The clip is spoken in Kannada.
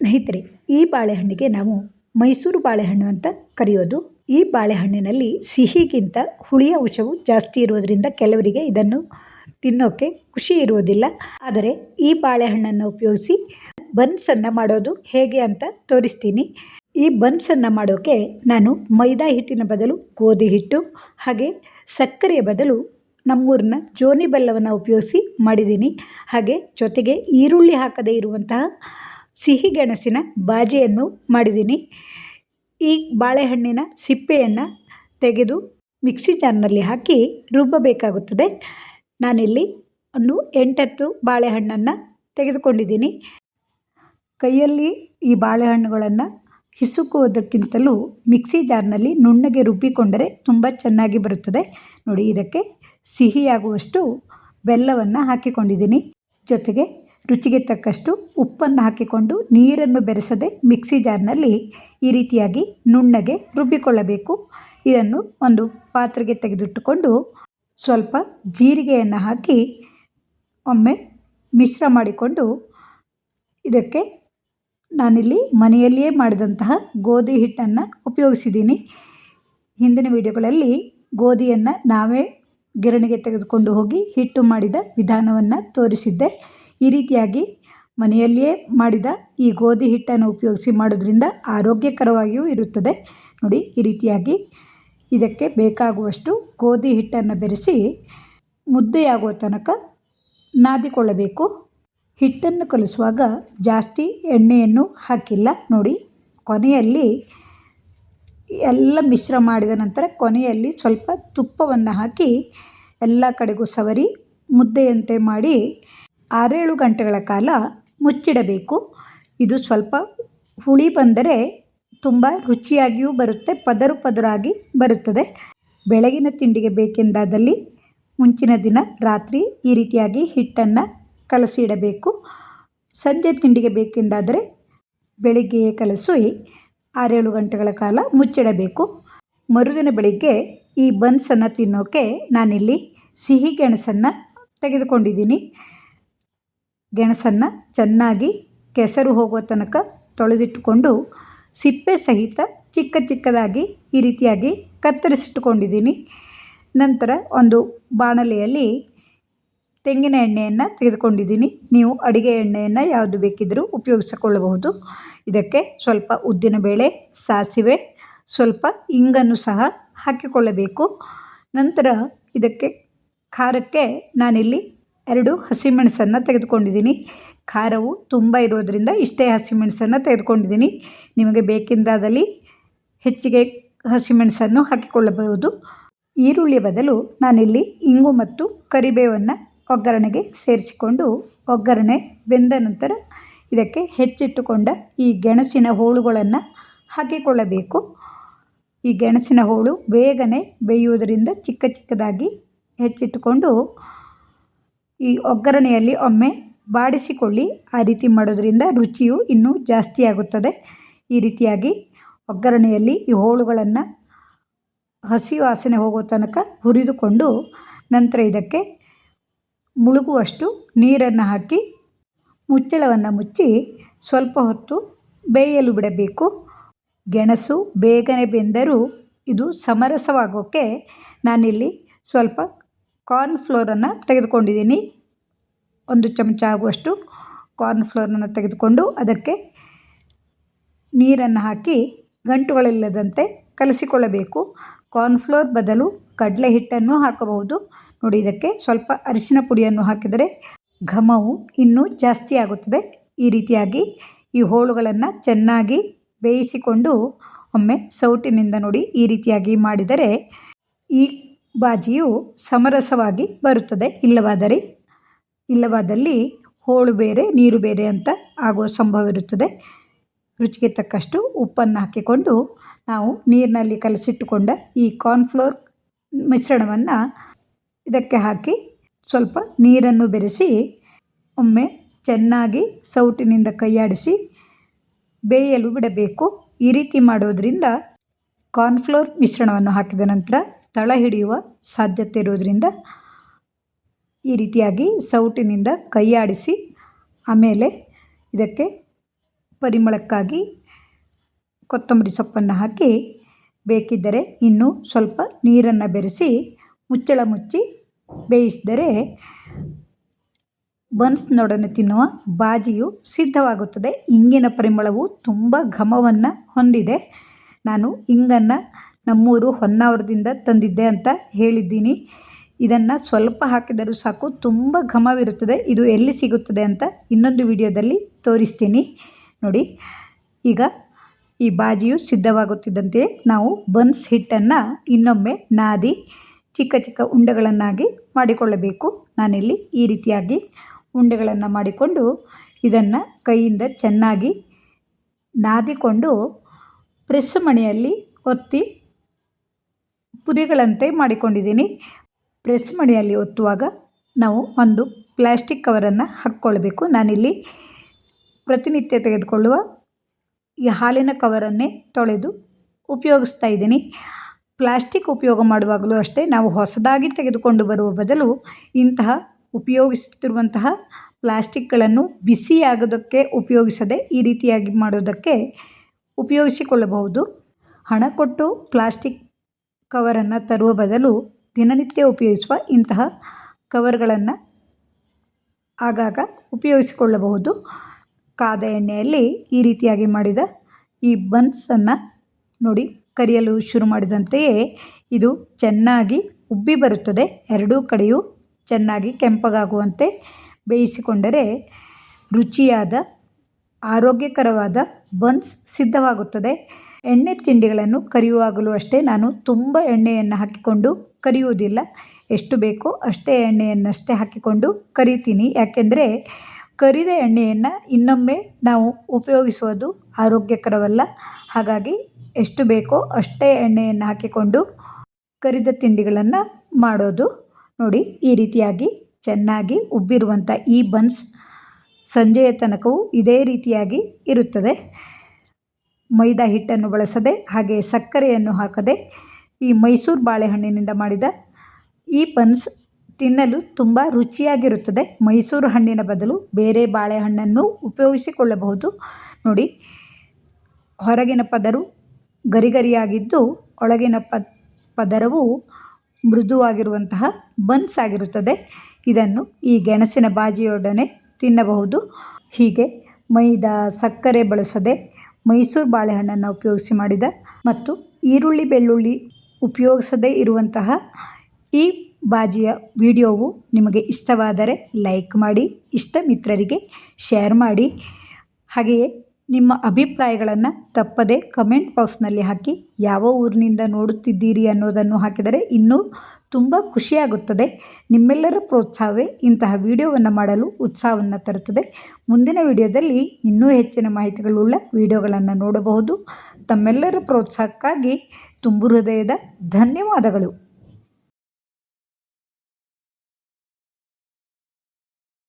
ಸ್ನೇಹಿತರೆ, ಈ ಬಾಳೆಹಣ್ಣಿಗೆ ನಾವು ಮೈಸೂರು ಬಾಳೆಹಣ್ಣು ಅಂತ ಕರೆಯೋದು. ಈ ಬಾಳೆಹಣ್ಣಿನಲ್ಲಿ ಸಿಹಿಗಿಂತ ಹುಳಿಯ ಅಂಶವು ಜಾಸ್ತಿ ಇರೋದರಿಂದ ಕೆಲವರಿಗೆ ಇದನ್ನು ತಿನ್ನೋಕ್ಕೆ ಖುಷಿ ಇರುವುದಿಲ್ಲ. ಆದರೆ ಈ ಬಾಳೆಹಣ್ಣನ್ನು ಉಪಯೋಗಿಸಿ ಬನ್ಸನ್ನು ಮಾಡೋದು ಹೇಗೆ ಅಂತ ತೋರಿಸ್ತೀನಿ. ಈ ಬನ್ಸನ್ನು ಮಾಡೋಕ್ಕೆ ನಾನು ಮೈದಾ ಹಿಟ್ಟಿನ ಬದಲು ಗೋಧಿ ಹಿಟ್ಟು, ಹಾಗೆ ಸಕ್ಕರೆಯ ಬದಲು ನಮ್ಮೂರಿನ ಜೋನಿ ಬೆಲ್ಲವನ್ನು ಉಪಯೋಗಿಸಿ ಮಾಡಿದ್ದೀನಿ. ಹಾಗೆ ಜೊತೆಗೆ ಈರುಳ್ಳಿ ಹಾಕದೇ ಇರುವಂತಹ ಸಿಹಿಗೆಣಸಿನ ಬಾಜಿಯನ್ನು ಮಾಡಿದ್ದೀನಿ. ಈ ಬಾಳೆಹಣ್ಣಿನ ಸಿಪ್ಪೆಯನ್ನು ತೆಗೆದು ಮಿಕ್ಸಿ ಜಾರ್ನಲ್ಲಿ ಹಾಕಿ ರುಬ್ಬಬೇಕಾಗುತ್ತದೆ. ನಾನಿಲ್ಲಿ ಒಂದು ಎಂಟತ್ತು ಬಾಳೆಹಣ್ಣನ್ನು ತೆಗೆದುಕೊಂಡಿದ್ದೀನಿ. ಕೈಯಲ್ಲಿ ಈ ಬಾಳೆಹಣ್ಣುಗಳನ್ನು ಹಿಸುಕುವುದಕ್ಕಿಂತಲೂ ಮಿಕ್ಸಿ ಜಾರ್ನಲ್ಲಿ ನುಣ್ಣಗೆ ರುಬ್ಬಿಕೊಂಡರೆ ತುಂಬ ಚೆನ್ನಾಗಿ ಬರುತ್ತದೆ. ನೋಡಿ, ಇದಕ್ಕೆ ಸಿಹಿಯಾಗುವಷ್ಟು ಬೆಲ್ಲವನ್ನು ಹಾಕಿಕೊಂಡಿದ್ದೀನಿ. ಜೊತೆಗೆ ರುಚಿಗೆ ತಕ್ಕಷ್ಟು ಉಪ್ಪನ್ನು ಹಾಕಿಕೊಂಡು ನೀರನ್ನು ಬೆರೆಸದೆ ಮಿಕ್ಸಿ ಜಾರ್ನಲ್ಲಿ ಈ ರೀತಿಯಾಗಿ ನುಣ್ಣಗೆ ರುಬ್ಬಿಕೊಳ್ಳಬೇಕು. ಇದನ್ನು ಒಂದು ಪಾತ್ರೆಗೆ ತೆಗೆದಿಟ್ಟುಕೊಂಡು ಸ್ವಲ್ಪ ಜೀರಿಗೆಯನ್ನು ಹಾಕಿ ಒಮ್ಮೆ ಮಿಶ್ರ ಮಾಡಿಕೊಂಡು ಇದಕ್ಕೆ ನಾನಿಲ್ಲಿ ಮನೆಯಲ್ಲಿಯೇ ಮಾಡಿದಂತಹ ಗೋಧಿ ಹಿಟ್ಟನ್ನು ಉಪಯೋಗಿಸಿದ್ದೀನಿ. ಹಿಂದಿನ ವಿಡಿಯೋಗಳಲ್ಲಿ ಗೋಧಿಯನ್ನು ನಾವೇ ಗಿರಣಿಗೆ ತೆಗೆದುಕೊಂಡು ಹೋಗಿ ಹಿಟ್ಟು ಮಾಡಿದ ವಿಧಾನವನ್ನು ತೋರಿಸಿದ್ದೆ. ಈ ರೀತಿಯಾಗಿ ಮನೆಯಲ್ಲಿಯೇ ಮಾಡಿದ ಈ ಗೋಧಿ ಹಿಟ್ಟನ್ನು ಉಪಯೋಗಿಸಿ ಮಾಡೋದ್ರಿಂದ ಆರೋಗ್ಯಕರವಾಗಿಯೂ ಇರುತ್ತದೆ. ನೋಡಿ, ಈ ರೀತಿಯಾಗಿ ಇದಕ್ಕೆ ಬೇಕಾಗುವಷ್ಟು ಗೋಧಿ ಹಿಟ್ಟನ್ನು ಬೆರೆಸಿ ಮುದ್ದೆಯಾಗುವ ತನಕ ನಾದಿಕೊಳ್ಳಬೇಕು. ಹಿಟ್ಟನ್ನು ಕಲಿಸುವಾಗ ಜಾಸ್ತಿ ಎಣ್ಣೆಯನ್ನು ಹಾಕಿಲ್ಲ. ನೋಡಿ, ಕೊನೆಯಲ್ಲಿ ಎಲ್ಲ ಮಿಶ್ರ ಮಾಡಿದ ನಂತರ ಕೊನೆಯಲ್ಲಿ ಸ್ವಲ್ಪ ತುಪ್ಪವನ್ನು ಹಾಕಿ ಎಲ್ಲ ಕಡೆಗೂ ಸವರಿ ಮುದ್ದೆಯಂತೆ ಮಾಡಿ ಆರೇಳು ಗಂಟೆಗಳ ಕಾಲ ಮುಚ್ಚಿಡಬೇಕು. ಇದು ಸ್ವಲ್ಪ ಹುಳಿ ಬಂದರೆ ತುಂಬ ರುಚಿಯಾಗಿಯೂ ಬರುತ್ತೆ, ಪದರು ಪದರಾಗಿ ಬರುತ್ತದೆ. ಬೆಳಗಿನ ತಿಂಡಿಗೆ ಬೇಕೆಂದಾದಲ್ಲಿ ಮುಂಚಿನ ದಿನ ರಾತ್ರಿ ಈ ರೀತಿಯಾಗಿ ಹಿಟ್ಟನ್ನು ಕಲಸಿ ಇಡಬೇಕು ಸಂಜೆ ತಿಂಡಿಗೆ ಬೇಕೆಂದಾದರೆ ಬೆಳಿಗ್ಗೆಯೇ ಕಲಸಿ ಆರೇಳು ಗಂಟೆಗಳ ಕಾಲ ಮುಚ್ಚಿಡಬೇಕು. ಮರುದಿನ ಬೆಳಿಗ್ಗೆ ಈ ಬನ್ಸನ್ನು ತಿನ್ನೋಕ್ಕೆ ನಾನಿಲ್ಲಿ ಸಿಹಿ ಗೆಣಸನ್ನು ತೆಗೆದುಕೊಂಡಿದ್ದೀನಿ. ಗೆಣಸನ್ನು ಚೆನ್ನಾಗಿ ಕೆಸರು ಹೋಗುವ ತನಕ ತೊಳೆದಿಟ್ಟುಕೊಂಡು ಸಿಪ್ಪೆ ಸಹಿತ ಚಿಕ್ಕ ಚಿಕ್ಕದಾಗಿ ಈ ರೀತಿಯಾಗಿ ಕತ್ತರಿಸಿಟ್ಟುಕೊಂಡಿದ್ದೀನಿ. ನಂತರ ಒಂದು ಬಾಣಲೆಯಲ್ಲಿ ತೆಂಗಿನ ಎಣ್ಣೆಯನ್ನು ತೆಗೆದುಕೊಂಡಿದ್ದೀನಿ. ನೀವು ಅಡುಗೆ ಎಣ್ಣೆಯನ್ನು ಯಾವುದು ಬೇಕಿದ್ದರೂ ಉಪಯೋಗಿಸಿಕೊಳ್ಳಬಹುದು. ಇದಕ್ಕೆ ಸ್ವಲ್ಪ ಉದ್ದಿನಬೇಳೆ ಸಾಸಿವೆ, ಸ್ವಲ್ಪ ಇಂಗನ್ನು ಸಹ ಹಾಕಿಕೊಳ್ಳಬೇಕು. ನಂತರ ಇದಕ್ಕೆ ಖಾರಕ್ಕೆ ನಾನಿಲ್ಲಿ ಎರಡು ಹಸಿಮೆಣಸನ್ನು ತೆಗೆದುಕೊಂಡಿದ್ದೀನಿ. ಖಾರವು ತುಂಬ ಇರೋದರಿಂದ ಇಷ್ಟೇ ಹಸಿಮೆಣಸನ್ನು ತೆಗೆದುಕೊಂಡಿದ್ದೀನಿ. ನಿಮಗೆ ಬೇಕಿಂದಾದಲ್ಲಿ ಹೆಚ್ಚಿಗೆ ಹಸಿಮೆಣಸನ್ನು ಹಾಕಿಕೊಳ್ಳಬಹುದು. ಈರುಳ್ಳಿಯ ಬದಲು ನಾನಿಲ್ಲಿ ಇಂಗು ಮತ್ತು ಕರಿಬೇವನ್ನು ಒಗ್ಗರಣೆಗೆ ಸೇರಿಸಿಕೊಂಡು ಒಗ್ಗರಣೆ ಬೆಂದ ನಂತರ ಇದಕ್ಕೆ ಹೆಚ್ಚಿಟ್ಟುಕೊಂಡ ಈ ಗೆಣಸಿನ ಹೋಳುಗಳನ್ನು ಹಾಕಿಕೊಳ್ಳಬೇಕು. ಈ ಗೆಣಸಿನ ಹೋಳು ಬೇಗನೆ ಬೇಯುವುದರಿಂದ ಚಿಕ್ಕ ಚಿಕ್ಕದಾಗಿ ಹೆಚ್ಚಿಟ್ಟುಕೊಂಡು ಈ ಒಗ್ಗರಣೆಯಲ್ಲಿ ಒಮ್ಮೆ ಬಾಡಿಸಿಕೊಳ್ಳಿ. ಆ ರೀತಿ ಮಾಡೋದರಿಂದ ರುಚಿಯು ಇನ್ನೂ ಜಾಸ್ತಿ ಆಗುತ್ತದೆ. ಈ ರೀತಿಯಾಗಿ ಒಗ್ಗರಣೆಯಲ್ಲಿ ಈ ಹೋಳುಗಳನ್ನು ಹಸಿ ವಾಸನೆ ಹೋಗೋ ತನಕ ಹುರಿದುಕೊಂಡು ನಂತರ ಇದಕ್ಕೆ ಮುಳುಗುವಷ್ಟು ನೀರನ್ನು ಹಾಕಿ ಮುಚ್ಚಳವನ್ನು ಮುಚ್ಚಿ ಸ್ವಲ್ಪ ಹೊತ್ತು ಬೇಯಲು ಬಿಡಬೇಕು. ಗೆಣಸು ಬೇಗನೆ ಬೆಂದರೂ ಇದು ಸಮರಸವಾಗೋಕ್ಕೆ ನಾನಿಲ್ಲಿ ಸ್ವಲ್ಪ ಕಾರ್ನ್ಫ್ಲೋರನ್ನು ತೆಗೆದುಕೊಂಡಿದ್ದೀನಿ. ಒಂದು ಚಮಚ ಆಗುವಷ್ಟು ಕಾರ್ನ್ ಫ್ಲೋರನ್ನು ತೆಗೆದುಕೊಂಡು ಅದಕ್ಕೆ ನೀರನ್ನು ಹಾಕಿ ಗಂಟುಗಳಿಲ್ಲದಂತೆ ಕಲಸಿಕೊಳ್ಳಬೇಕು. ಕಾರ್ನ್ಫ್ಲೋರ್ ಬದಲು ಕಡಲೆ ಹಿಟ್ಟನ್ನು ಹಾಕಬಹುದು. ನೋಡಿ, ಇದಕ್ಕೆ ಸ್ವಲ್ಪ ಅರಿಶಿನ ಪುಡಿಯನ್ನು ಹಾಕಿದರೆ ಘಮವು ಇನ್ನೂ ಜಾಸ್ತಿ ಆಗುತ್ತದೆ. ಈ ರೀತಿಯಾಗಿ ಈ ಹೋಳುಗಳನ್ನು ಚೆನ್ನಾಗಿ ಬೇಯಿಸಿಕೊಂಡು ಒಮ್ಮೆ ಸೌಟಿನಿಂದ ನೋಡಿ ಈ ರೀತಿಯಾಗಿ ಮಾಡಿದರೆ ಈ ಬಾಜಿಯು ಸಮರಸವಾಗಿ ಬರುತ್ತದೆ. ಇಲ್ಲವಾದರೆ, ಇಲ್ಲವಾದಲ್ಲಿ ಹೋಳು ಬೇರೆ, ನೀರು ಬೇರೆ ಅಂತ ಆಗುವ ಸಂಭವ ಇರುತ್ತದೆ ರುಚಿಗೆ ತಕ್ಕಷ್ಟು ಉಪ್ಪನ್ನು ಹಾಕಿಕೊಂಡು ನಾವು ನೀರಿನಲ್ಲಿ ಕಲಸಿಟ್ಟುಕೊಂಡ ಈ ಕಾರ್ನ್ಫ್ಲೋರ್ ಮಿಶ್ರಣವನ್ನು ಇದಕ್ಕೆ ಹಾಕಿ ಸ್ವಲ್ಪ ನೀರನ್ನು ಬೆರೆಸಿ, ಒಮ್ಮೆ ಚೆನ್ನಾಗಿ ಸೌಟಿನಿಂದ ಕೈಯಾಡಿಸಿ ಬೇಯಲು ಬಿಡಬೇಕು. ಈ ರೀತಿ ಮಾಡೋದರಿಂದ ಕಾರ್ನ್ಫ್ಲೋರ್ ಮಿಶ್ರಣವನ್ನು ಹಾಕಿದ ನಂತರ ತಳ ಹಿಡಿಯುವ ಸಾಧ್ಯತೆ ಇರೋದರಿಂದ ಈ ರೀತಿಯಾಗಿ ಸೌಟಿನಿಂದ ಕೈಯಾಡಿಸಿ ಆಮೇಲೆ ಇದಕ್ಕೆ ಪರಿಮಳಕ್ಕಾಗಿ ಕೊತ್ತಂಬರಿ ಸೊಪ್ಪನ್ನು ಹಾಕಿ ಬೇಕಿದ್ದರೆ ಇನ್ನೂ ಸ್ವಲ್ಪ ನೀರನ್ನು ಬೆರೆಸಿ ಮುಚ್ಚಳ ಮುಚ್ಚಿ ಬೇಯಿಸಿದರೆ ಬನ್ಸ್ನೊಡನೆ ತಿನ್ನುವ ಬಾಜಿಯು ಸಿದ್ಧವಾಗುತ್ತದೆ. ಇಂಗಿನ ಪರಿಮಳವು ತುಂಬ ಘಮವನ್ನು ಹೊಂದಿದೆ. ನಾನು ಇಂಗನ್ನು ನಮ್ಮೂರು ಹೊನ್ನಾವರದಿಂದ ತಂದಿದ್ದೆ ಅಂತ ಹೇಳಿದ್ದೀನಿ. ಇದನ್ನು ಸ್ವಲ್ಪ ಹಾಕಿದರೂ ಸಾಕು, ತುಂಬ ಘಮವಿರುತ್ತದೆ, ಇದು ಎಲ್ಲಿ ಸಿಗುತ್ತದೆ ಅಂತ ಇನ್ನೊಂದು ವಿಡಿಯೋದಲ್ಲಿ ತೋರಿಸ್ತೀನಿ. ನೋಡಿ, ಈಗ ಈ ಬಾಜಿಯು ಸಿದ್ಧವಾಗುತ್ತಿದ್ದಂತೆಯೇ ನಾವು ಬನ್ಸ್ ಹಿಟ್ಟನ್ನು ಇನ್ನೊಮ್ಮೆ ನಾದಿ ಚಿಕ್ಕ ಚಿಕ್ಕ ಉಂಡೆಗಳನ್ನಾಗಿ ಮಾಡಿಕೊಳ್ಳಬೇಕು. ನಾನಿಲ್ಲಿ ಈ ರೀತಿಯಾಗಿ ಉಂಡೆಗಳನ್ನು ಮಾಡಿಕೊಂಡು ಇದನ್ನು ಕೈಯಿಂದ ಚೆನ್ನಾಗಿ ನಾದಿಕೊಂಡು ಪ್ರೆಸ್ ಮಣೆಯಲ್ಲಿ ಒತ್ತಿ ಪುರಿಗಳಂತೆ ಮಾಡಿಕೊಂಡಿದ್ದೀನಿ. ಪ್ರೆಸ್ ಮಣೆಯಲ್ಲಿ ಒತ್ತುವಾಗ ನಾವು ಒಂದು ಪ್ಲ್ಯಾಸ್ಟಿಕ್ ಕವರನ್ನು ಹಾಕ್ಕೊಳ್ಬೇಕು. ನಾನಿಲ್ಲಿ ಪ್ರತಿನಿತ್ಯ ತೆಗೆದುಕೊಳ್ಳುವ ಈ ಹಾಲಿನ ಕವರನ್ನೇ ತೊಳೆದು ಉಪಯೋಗಿಸ್ತಾ ಇದ್ದೀನಿ. ಪ್ಲಾಸ್ಟಿಕ್ ಉಪಯೋಗ ಮಾಡುವಾಗಲೂ ಅಷ್ಟೇ ನಾವು ಹೊಸದಾಗಿ ತೆಗೆದುಕೊಂಡು ಬರುವ ಬದಲು ಇಂತಹ ಉಪಯೋಗಿಸುತ್ತಿರುವಂತಹ ಪ್ಲಾಸ್ಟಿಕ್ಗಳನ್ನು ಬಿಸಿಯಾಗೋದಕ್ಕೆ ಉಪಯೋಗಿಸದೆ ಈ ರೀತಿಯಾಗಿ ಮಾಡೋದಕ್ಕೆ ಉಪಯೋಗಿಸಿಕೊಳ್ಳಬಹುದು. ಹಣ ಕೊಟ್ಟು ಪ್ಲಾಸ್ಟಿಕ್ ಕವರನ್ನು ತರುವ ಬದಲು ದಿನನಿತ್ಯ ಉಪಯೋಗಿಸುವ ಇಂತಹ ಕವರ್ಗಳನ್ನು ಆಗಾಗ ಉಪಯೋಗಿಸಿಕೊಳ್ಳಬಹುದು. ಕಾದ ಎಣ್ಣೆಯಲ್ಲಿ ಈ ರೀತಿಯಾಗಿ ಮಾಡಿದ ಈ ಬನ್ಸನ್ನು ನೋಡಿ ಕರಿಯಲು ಶುರು ಮಾಡಿದಂತೆಯೇ ಇದು ಚೆನ್ನಾಗಿ ಉಬ್ಬಿ ಬರುತ್ತದೆ. ಎರಡೂ ಕಡೆಯೂ ಚೆನ್ನಾಗಿ ಕೆಂಪಗಾಗುವಂತೆ ಬೇಯಿಸಿಕೊಂಡರೆ ರುಚಿಯಾದ, ಆರೋಗ್ಯಕರವಾದ ಬನ್ಸ್ ಸಿದ್ಧವಾಗುತ್ತದೆ. ಎಣ್ಣೆ ತಿಂಡಿಗಳನ್ನು ಕರಿಯುವಾಗಲೂ ಅಷ್ಟೇ ನಾನು ತುಂಬ ಎಣ್ಣೆಯನ್ನು ಹಾಕಿಕೊಂಡು ಕರಿಯುವುದಿಲ್ಲ. ಎಷ್ಟು ಬೇಕೋ ಅಷ್ಟೇ ಎಣ್ಣೆಯನ್ನಷ್ಟೇ ಹಾಕಿಕೊಂಡು ಕರಿತೀನಿ. ಯಾಕೆಂದರೆ ಕರಿದ ಎಣ್ಣೆಯನ್ನು ಇನ್ನೊಮ್ಮೆ ನಾವು ಉಪಯೋಗಿಸುವುದು ಆರೋಗ್ಯಕರವಲ್ಲ. ಹಾಗಾಗಿ ಎಷ್ಟು ಬೇಕೋ ಅಷ್ಟೇ ಎಣ್ಣೆಯನ್ನು ಹಾಕಿಕೊಂಡು ಕರಿದ ತಿಂಡಿಗಳನ್ನು ಮಾಡೋದು. ನೋಡಿ, ಈ ರೀತಿಯಾಗಿ ಚೆನ್ನಾಗಿ ಉಬ್ಬಿರುವಂಥ ಈ ಬನ್ಸ್ ಸಂಜೆಯ ತನಕವೂ ಇದೇ ರೀತಿಯಾಗಿ ಇರುತ್ತದೆ. ಮೈದಾ ಹಿಟ್ಟನ್ನು ಬಳಸದೆ ಹಾಗೆ ಸಕ್ಕರೆಯನ್ನು ಹಾಕದೆ ಈ ಮೈಸೂರು ಬಾಳೆಹಣ್ಣಿನಿಂದ ಮಾಡಿದ ಈ ಬನ್ಸ್ ತಿನ್ನಲು ತುಂಬ ರುಚಿಯಾಗಿರುತ್ತದೆ. ಮೈಸೂರು ಹಣ್ಣಿನ ಬದಲು ಬೇರೆ ಬಾಳೆಹಣ್ಣನ್ನು ಉಪಯೋಗಿಸಿಕೊಳ್ಳಬಹುದು. ನೋಡಿ, ಹೊರಗಿನ ಪದರು ಗರಿಗರಿಯಾಗಿದ್ದು ಒಳಗಿನ ಪದರವು ಮೃದುವಾಗಿರುವಂತಹ ಬನ್ಸ್ ಆಗಿರುತ್ತದೆ. ಇದನ್ನು ಈ ಗೆಣಸಿನ ಬಾಜಿಯೊಡನೆ ತಿನ್ನಬಹುದು. ಹೀಗೆ ಮೈದಾ ಸಕ್ಕರೆ ಬಳಸದೆ ಮೈಸೂರು ಬಾಳೆಹಣ್ಣನ್ನು ಉಪಯೋಗಿಸಿ ಮಾಡಿದ ಮತ್ತು ಈರುಳ್ಳಿ ಬೆಳ್ಳುಳ್ಳಿ ಉಪಯೋಗಿಸದೇ ಇರುವಂತಹ ಈ ಬಾಜಿಯ ವಿಡಿಯೋವು ನಿಮಗೆ ಇಷ್ಟವಾದರೆ ಲೈಕ್ ಮಾಡಿ ಇಷ್ಟ ಮಿತ್ರರಿಗೆ ಶೇರ್ ಮಾಡಿ. ಹಾಗೆಯೇ ನಿಮ್ಮ ಅಭಿಪ್ರಾಯಗಳನ್ನು ತಪ್ಪದೆ ಕಮೆಂಟ್ ಬಾಕ್ಸ್ನಲ್ಲಿ ಹಾಕಿ, ಯಾವ ಊರಿನಿಂದ ನೋಡುತ್ತಿದ್ದೀರಿ ಅನ್ನೋದನ್ನು ಹಾಕಿದರೆ ಇನ್ನೂ ತುಂಬ ಖುಷಿಯಾಗುತ್ತದೆ. ನಿಮ್ಮೆಲ್ಲರ ಪ್ರೋತ್ಸಾಹವೇ ಇಂತಹ ವಿಡಿಯೋವನ್ನು ಮಾಡಲು ಉತ್ಸಾಹವನ್ನು ತರುತ್ತದೆ. ಮುಂದಿನ ವಿಡಿಯೋದಲ್ಲಿ ಇನ್ನೂ ಹೆಚ್ಚಿನ ಮಾಹಿತಿಗಳುಳ್ಳ ವಿಡಿಯೋಗಳನ್ನು ನೋಡಬಹುದು. ತಮ್ಮೆಲ್ಲರ ಪ್ರೋತ್ಸಾಹಕ್ಕಾಗಿ ತುಂಬು ಹೃದಯದ ಧನ್ಯವಾದಗಳು.